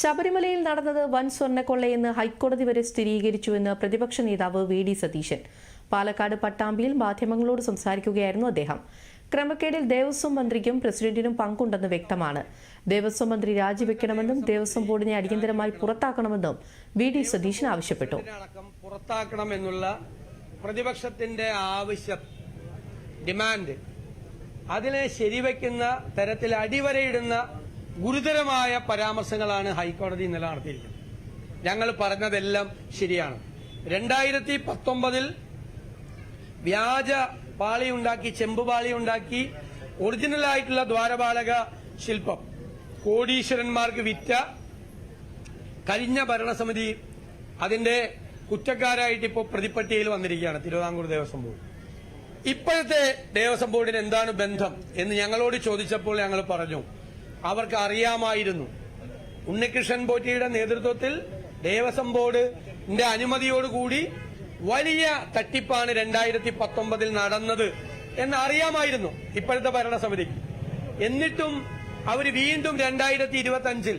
ശബരിമലയിൽ നടന്നത് വൻ സ്വർണക്കൊള്ളയെന്ന് ഹൈക്കോടതി വരെ സ്ഥിരീകരിച്ചുവെന്ന് പ്രതിപക്ഷ നേതാവ് വി ഡി സതീശൻ. പാലക്കാട് പട്ടാമ്പിയിൽ മാധ്യമങ്ങളോട് സംസാരിക്കുകയായിരുന്നു അദ്ദേഹം. ക്രമക്കേടിൽ ദേവസ്വം മന്ത്രിക്കും പ്രസിഡന്റിനും പങ്കുണ്ടെന്ന് വ്യക്തമാണ്. ദേവസ്വം മന്ത്രി രാജിവെക്കണമെന്നും ദേവസ്വം ബോർഡിനെ അടിയന്തരമായി പുറത്താക്കണമെന്നും വി ഡി സതീശൻ ആവശ്യപ്പെട്ടു. പുറത്താക്കണമെന്നുള്ള പ്രതിപക്ഷത്തിന്റെ ആവശ്യം ഡിമാൻഡ് അതിനെ ശരിവെക്കുന്ന തരത്തിൽ അടിവരയിടുന്ന ഗുരുതരമായ പരാമർശങ്ങളാണ് ഹൈക്കോടതി ഇന്നലെ നടത്തിയിരിക്കുന്നത്. ഞങ്ങൾ പറഞ്ഞതെല്ലാം ശരിയാണ്. രണ്ടായിരത്തി പത്തൊമ്പതിൽ വ്യാജ പാളിയുണ്ടാക്കി ചെമ്പ് പാളിയുണ്ടാക്കി ഒറിജിനലായിട്ടുള്ള ദ്വാരപാലക ശില്പം കോടീശ്വരന്മാർക്ക് വിറ്റ കഴിഞ്ഞ ഭരണസമിതി അതിന്റെ കുറ്റക്കാരായിട്ട് ഇപ്പോൾ പ്രതിപ്പട്ടികയിൽ വന്നിരിക്കുകയാണ്. തിരുവിതാംകൂർ ദേവസ്വം ബോർഡ്. ഇപ്പോഴത്തെ ദേവസ്വം ബോർഡിന് എന്താണ് ബന്ധം എന്ന് ഞങ്ങളോട് ചോദിച്ചപ്പോൾ ഞങ്ങൾ പറഞ്ഞു. അവർക്ക് അറിയാമായിരുന്നു ഉണ്ണികൃഷ്ണൻ പോറ്റിയുടെ നേതൃത്വത്തിൽ ദേവസ്വം ബോർഡിന്റെ അനുമതിയോടുകൂടി വലിയ തട്ടിപ്പാണ് രണ്ടായിരത്തി പത്തൊമ്പതിൽ നടന്നത് എന്ന് അറിയാമായിരുന്നു ഇപ്പോഴത്തെ ഭരണസമിതിക്ക്. എന്നിട്ടും അവർ വീണ്ടും രണ്ടായിരത്തി ഇരുപത്തി അഞ്ചിൽ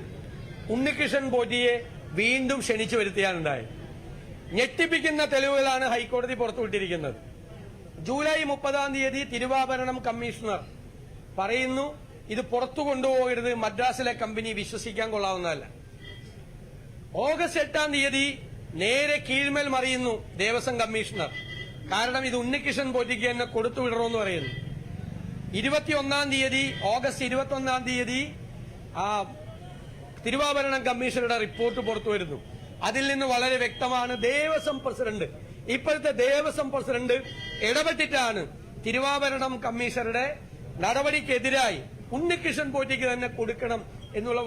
ഉണ്ണികൃഷ്ണൻ പോറ്റിയെ വീണ്ടും ക്ഷണിച്ചു വരുത്തിയാണുണ്ടായത്. ഞെട്ടിപ്പിക്കുന്ന തെളിവുകളാണ് ഹൈക്കോടതി പുറത്തുവിട്ടിരിക്കുന്നത്. ജൂലൈ മുപ്പതാം തീയതി തിരുവാഭരണം കമ്മീഷണർ പറയുന്നു ഇത് പുറത്തു കൊണ്ടുപോകരുത്. മദ്രാസിലെ കമ്പനി വിശ്വസിക്കാൻ കൊള്ളാവുന്നതല്ല. ഓഗസ്റ്റ് എട്ടാം തീയതി നേരെ കീഴ്മേൽ മറിയുന്നു ദേവസ്വം കമ്മീഷണർ. കാരണം ഇത് ഉണ്ണികൃഷ്ണൻ പോറ്റിക്ക് തന്നെ കൊടുത്തു വിടണമെന്ന് പറയുന്നു. ഇരുപത്തിയൊന്നാം തീയതി ഓഗസ്റ്റ് ഇരുപത്തിയൊന്നാം തീയതി ആ തിരുവാഭരണം കമ്മീഷണറുടെ റിപ്പോർട്ട് പുറത്തു വരുന്നു. അതിൽ നിന്ന് വളരെ വ്യക്തമാണ് ദേവസ്വം പ്രസിഡന്റ്. ഇപ്പോഴത്തെ ദേവസ്വം പ്രസിഡന്റ് ഇടപെട്ടിട്ടാണ് തിരുവാഭരണം കമ്മീഷണറുടെ നടപടിക്കെതിരായി ഉണ്ണികൃഷ്ണൻ പോറ്റിക്ക് തന്നെ കൊടുക്കണം എന്നുള്ള